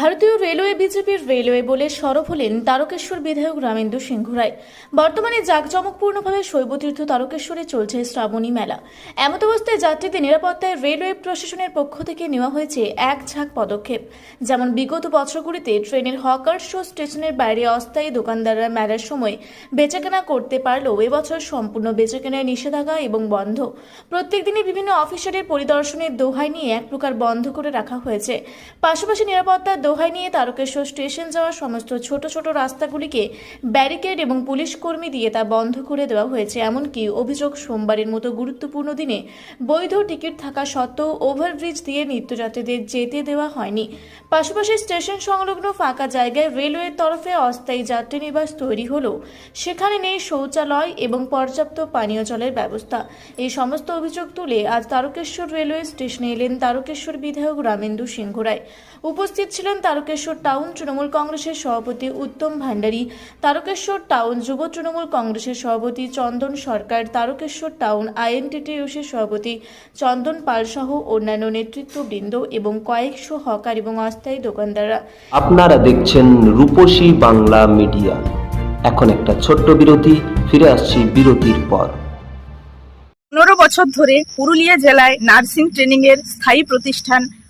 ভারতীয় রেলওয়ে, বিজেপির রেলওয়ে বলে সরব হলেন তারকেশ্বর বিধায়ক রামেন্দু সিংহ রায়। বর্তমানে জাঁকজমকপূর্ণভাবে শৈবতীর্থ তারকেশ্বরে চলছে শ্রাবণী মেলা। এমত অবস্থায় যাত্রীদের নিরাপত্তায় রেলওয়ে প্রশাসনের পক্ষ থেকে নেওয়া হয়েছে এক ঝাঁক পদক্ষেপ। যেমন বিগত বছরগুলিতে ট্রেনের হকার শো স্টেশনের বাইরে অস্থায়ী দোকানদাররা মেলার সময় বেচাকেনা করতে পারলেও এবছর সম্পূর্ণ বেচাকেনায় নিষেধাজ্ঞা এবং বন্ধ। প্রত্যেক দিনই বিভিন্ন অফিসারের পরিদর্শনের দোহাই নিয়ে এক প্রকার বন্ধ করে রাখা হয়েছে। পাশাপাশি নিরাপত্তার দোহাই নিয়ে তারকেশ্বর স্টেশন যাওয়ার সমস্ত ছোট ছোট রাস্তাগুলিকে ব্যারিকেড এবং পুলিশ কর্মী দিয়ে তা বন্ধ করে দেওয়া হয়েছে। এমনকি অভিযোগ সোমবারের মতো গুরুত্বপূর্ণ দিনে বৈধ টিকিট থাকা সত্ত্বেও ওভারব্রিজ দিয়ে নিত্যযাত্রীদের যেতে দেওয়া হয়নি। পাশাপাশি স্টেশন সংলগ্ন ফাঁকা জায়গায় রেলওয়ের তরফে অস্থায়ী যাত্রী নিবাস তৈরি হলেও সেখানে নেই শৌচালয় এবং পর্যাপ্ত পানীয় জলের ব্যবস্থা। এই সমস্ত অভিযোগ তুলে আজ তারকেশ্বর রেলওয়ে স্টেশনে এলেন তারকেশ্বর বিধায়ক রামেন্দু সিংহ রায় উপস্থিত ছিলেন তারকেশ্বর টাউন তৃণমূল কংগ্রেসের সভাপতি উত্তম ভান্ডারী তারকেশ্বর টাউন যুব তৃণমূল কংগ্রেসের সভাপতি চন্দন সরকার তারকেশ্বর টাউন আইএনটিটিউসির সভাপতি চন্দন পাল সহ অন্যান্য নেতৃত্ববৃন্দ এবং কয়েকশো হকার এবং অস্থায়ী দোকানদাররা। আপনারা দেখছেন রূপসী বাংলা মিডিয়া। এখন একটা ছোট্ট বিরতি ফিরে আসছি বিরতির পর। পনেরো বছর ধরে পুরুলিয়া জেলায় নার্সিং ট্রেনিং এর স্থায়ী প্রতিষ্ঠান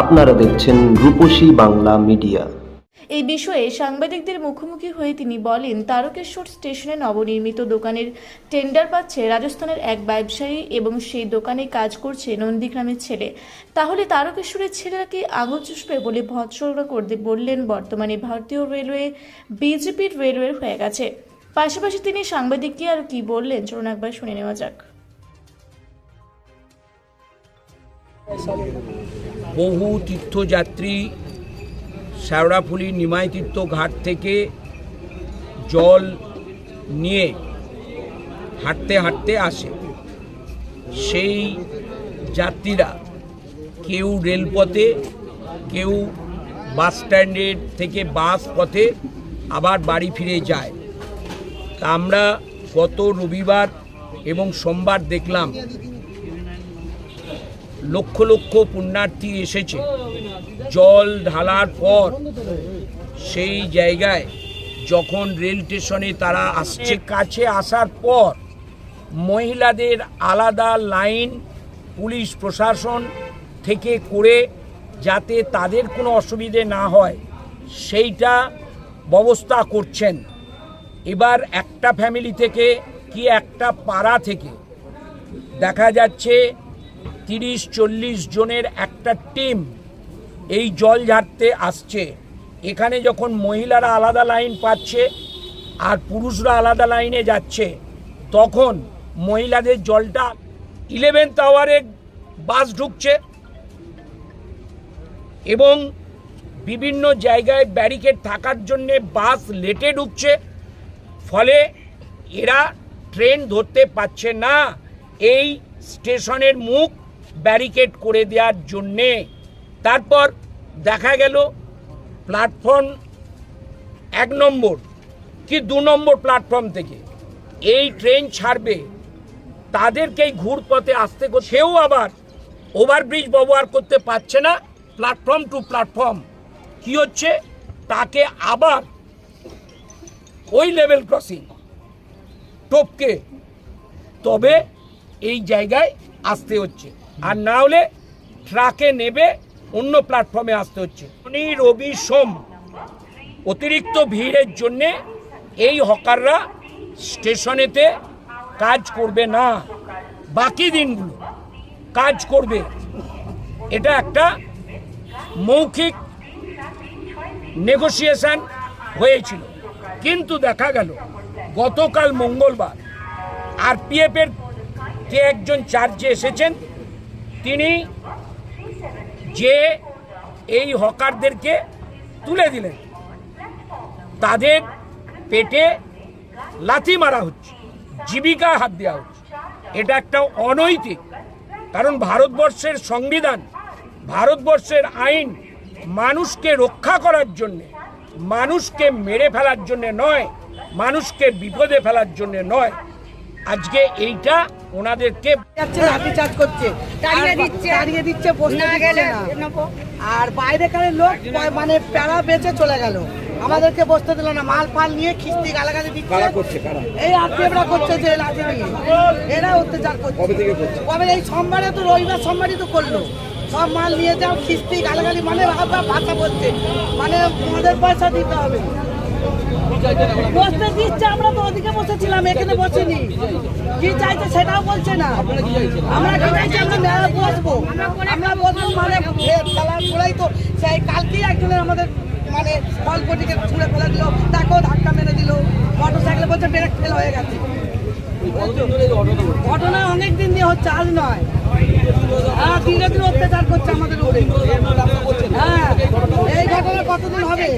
আপনারা দেখছেন রূপসী বাংলা মিডিয়া। এই বিষয়ে সাংবাদিকদের মুখোমুখি হয়ে তিনি বলেন, তারকেশ্বর স্টেশনে নবনির্মিত দোকানের টেন্ডার পাচ্ছে রাজস্থানের এক ব্যবসায়ী এবং সেই দোকানে কাজ করছে নন্দীগ্রামের ছেলে। তাহলে তারকেশ্বরের ছেলেরা কি আঙুল চুষবে বলে ভৎসনা করতে বললেন বর্তমানে ভারতীয় রেলওয়ে, বিজেপির রেলওয়ের হয়ে গেছে। পাশাপাশি তিনি সাংবাদিককে আর কি বললেন, চলুন একবার শুনে নেওয়া যাক। বহু তীর্থযাত্রী শ্যাওড়াফুলি নিমাই তীর্থ ঘাট থেকে জল নিয়ে হাঁটতে হাঁটতে আসে। সেই যাত্রীরা কেউ রেলপথে, কেউ বাস স্ট্যান্ডের থেকে বাস পথে আবার বাড়ি ফিরে যায়। তা আমরা গত রবিবার এবং সোমবার দেখলাম লক্ষ লক্ষ পুণ্যার্থী এসেছে। জল ঢালার পর সেই জায়গায় যখন রেল স্টেশনে তারা আসছে, কাছে আসার পর মহিলাদের আলাদা লাইন পুলিশ প্রশাসন থেকে করে যাতে তাদের কোনো অসুবিধে না হয়, সেইটা ব্যবস্থা করছেন। এবার একটা ফ্যামিলি থেকে কি একটা পাড়া থেকে দেখা যাচ্ছে তিরিশ, চল্লিশ জনের একটা টিম এই জল ঝাড়তে আসছে। এখানে যখন মহিলারা আলাদা লাইন পাচ্ছে আর পুরুষরা আলাদা লাইনে যাচ্ছে, তখন মহিলাদের জলটা ইলেভেন্থ আওয়ারে বাস ঢুকছে এবং বিভিন্ন জায়গায় ব্যারিকেড থাকার জন্যে বাস লেটে ঢুকছে। ফলে এরা ট্রেন ধরতে পারছে না। এই স্টেশনের মুখ ব্যারিকেড করে দেওয়ার জন্যে। তারপর দেখা গেল প্ল্যাটফর্ম এক নম্বর, কি দু নম্বর প্ল্যাটফর্ম থেকে। এই ট্রেন ছাড়বে, তাদেরকেই ঘুরপথে আসতে সেও আবার ওভারব্রিজ ব্যবহার করতে পারছে না প্ল্যাটফর্ম টু প্ল্যাটফর্ম কি হচ্ছে? তাকে আবার ওই লেভেল ক্রসিং টপকে। তবে এই জায়গায় আসতে হচ্ছে। আর না হলে ট্রাকে নেবে অন্য প্ল্যাটফর্মে আসতে হচ্ছে। শনি, রবি, সোম অতিরিক্ত ভিড়ের জন্যে এই হকাররা স্টেশনেতে কাজ করবে না। বাকি দিনগুলো কাজ করবে। এটা একটা মৌখিক নেগোসিয়েশন হয়েছিল। কিন্তু দেখা গেল, গতকাল মঙ্গলবার আরপিএফের কে একজন চার্জে এসেছেন। তিনি যে এই হকারদেরকে তুলে দিলেন। তাদের পেটে লাথি মারা হচ্ছে জীবিকা হাত দেওয়া হচ্ছে। এটা একটা অনৈতিক, কারণ ভারতবর্ষের সংবিধান, ভারতবর্ষের আইন মানুষকে রক্ষা করার জন্যে, মানুষকে মেরে ফেলার জন্যে নয়, মানুষকে বিপদে ফেলার জন্যে নয়। আজকে এইটা ওনাদেরকে যাচ্ছে লাঠি করছে। তাড়িয়ে আর দিচ্ছে। তাড়িয়ে দিচ্ছে বসতে দিচ্ছে না। আর বাইরেকারের লোক মানে প্যারা বেঁচে চলে গেল। আমাদেরকে বসতে দিল না মাল ফাল নিয়ে খিস্তি গালাগালি দিচ্ছে। কারা করছে কারা? এই আত্মীয়রা করছে যে লাঠি নিয়ে এরা অত্যাচার করছে। কবে থেকে করছে? কবে এই সোমবারে তো রবিবার সোমবারই তো করল। সব মাল নিয়ে যাও খিস্তি গালাগালি মানে ভাষা বলছে। মানে আমাদের পয়সা দিতে হবে। বসতে দিচ্ছে আমরা তো ওদিকে বসেছিলাম এখানে বসেনি। কি চাইছে সেটাও বলছে না। আমরা কি চাইছি আমরা মেলা বসবো। আমরা বসবো মানে খেলার পরেই তো। সেই কালকেই একজনের আমাদের মানে ফলপটিকে ছুঁড়ে ফেলে দিল তাকেও ধাক্কা মেরে দিল। মোটর সাইকেলে বলছে ব্রেক ফেল হয়ে গেছে। ঘটনা অনেক দিন দিয়ে হচ্ছে আজ নয়। হ্যাঁ ধীরে ধীরে অত্যাচার করছে আমাদের উপরে। হ্যাঁ এই ঘটনা কতদিন হবে?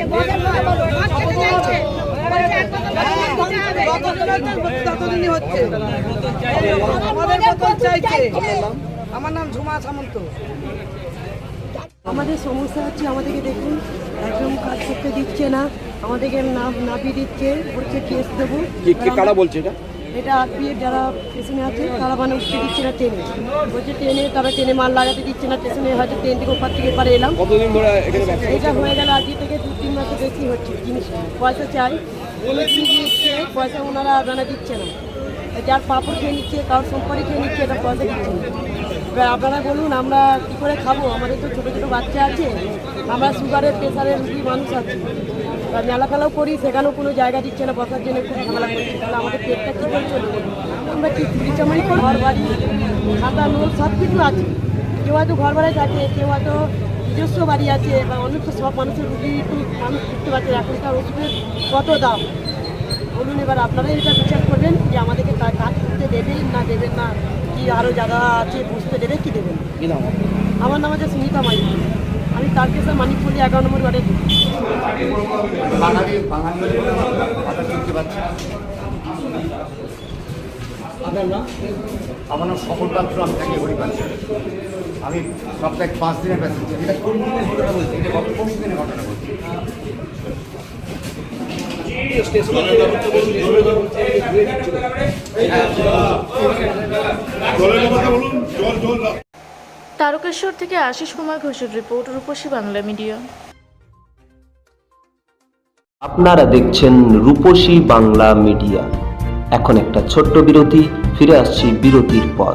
হচ্ছে আমাদের বদল চাইছে আমার নাম ঝুমা সামন্ত আমাদের সমস্যা হচ্ছে আমাদেরকে দেখুন একদম কাজ করতে দিচ্ছে না আমাদেরকে নাম নাপিয়ে দিচ্ছে বলছে কেস দেবো। কারা বলছে এটা? এটা আরপিএফ যারা স্টেশনে আছে তারা মানে উঠতে দিচ্ছে না ট্রেনে বলছে ট্রেনে তারা ট্রেনে মাল লাগাতে দিচ্ছে না স্টেশনে হয়তো ট্রেন থেকে ওপার থেকে এপারে এলাম। এটা হয়ে গেল আজকে থেকে দু তিন মাসে বেশি হচ্ছে জিনিস পয়সা চাই। পয়সা ওনারা মানে দিচ্ছে না। যার পাপড় খেয়ে নিচ্ছে, কারোর সম্পরি খেয়ে নিচ্ছে, এটা পয়সা দিচ্ছে না। এবার আপনারা বলুন, আমরা কী করে খাব? আমাদের তো ছোটো ছোটো বাচ্চা আছে, আমরা সুগারের প্রেশারের রুগী মানুষ আছে। মেলা ফেলাও করি, সেখানেও কোনো জায়গা দিচ্ছে না, বসার জন্য খুব ঝামেলা করছে। তাহলে আমাদের পেটটা কী করে চলবে? আমরা কি চুরি চামারি ঘর বাড়ি খাতা লোন সব কিছু আছে। কেউ হয়তো ঘর ভাড়ায় থাকে, কেউ হয়তো নিজস্ব বাড়ি আছে বা অনেক তো সব মানুষের রুগী একটু মানুষ বুঝতে পারছে এখনকার ওষুধের কত দাম? বলুন এবার আপনারাই এটা বিচার করবেন যে আমাদেরকে কাজ করতে দেবেন না দেবেন না? কি আরও জায়গা আছে বুঝতে দেবে কি দেবেন? আমার নাম হচ্ছে সুমিতা মাই আমি তারকেশ্বর মানিকপল্লী এগারো নম্বর ওয়ার্ডে আমার নাম সফল পাত্র আমি থাকি হরিপাল। আমি সপ্তাহে পাঁচ দিনের প্যাসেঞ্জার এটা কোন দিনের ঘটনা বলছি? এটা গত পরশু দিনের ঘটনা বলছি। তারকেশ্বর থেকে আশিস কুমার ঘোষের রিপোর্ট রূপসী বাংলা মিডিয়া। আপনারা দেখছেন রূপসী বাংলা মিডিয়া। এখন একটা ছোট্ট বিরতি ফিরে আসছি বিরতির পর।